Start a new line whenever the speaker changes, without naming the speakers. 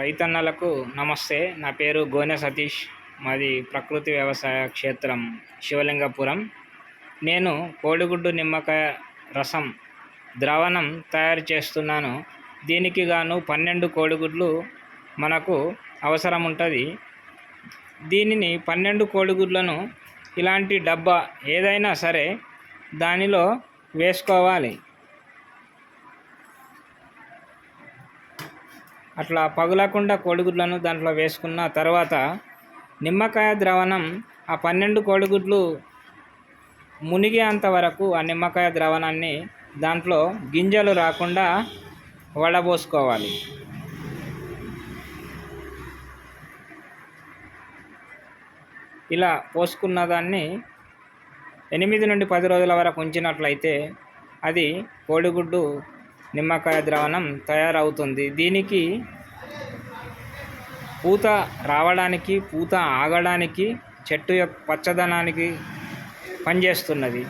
రైతన్నలకు నమస్తే. నా పేరు గోనె సతీష్. మాది ప్రకృతి వ్యవసాయ క్షేత్రం శివలింగపురం. నేను కోడిగుడ్డు నిమ్మకాయ రసం ద్రావణం తయారు చేస్తున్నాను. దీనికి గాను పన్నెండు కోడిగుడ్లు మనకు అవసరం ఉంటుంది దీనిని పన్నెండు కోడిగుడ్లను ఇలాంటి డబ్బా ఏదైనా సరే దానిలో వేసుకోవాలి. అట్లా పగులకుండా కోడిగుడ్లను దాంట్లో వేసుకున్న తర్వాత నిమ్మకాయ ద్రావణం ఆ పన్నెండు కోడిగుడ్లు మునిగేంత వరకు ఆ నిమ్మకాయ ద్రావణాన్ని దాంట్లో గింజలు రాకుండా వడబోసుకోవాలి. ఇలా పోసుకున్న దాన్ని ఎనిమిది నుండి పది రోజుల వరకు ఉంచినట్లయితే అది కోడిగుడ్డు నిమ్మకాయ ద్రావణం తయారవుతుంది. దీనికి పూత రావడానికి పూత ఆగడానికి చెట్టు యొక్క పచ్చదనానికి పనిచేస్తున్నది.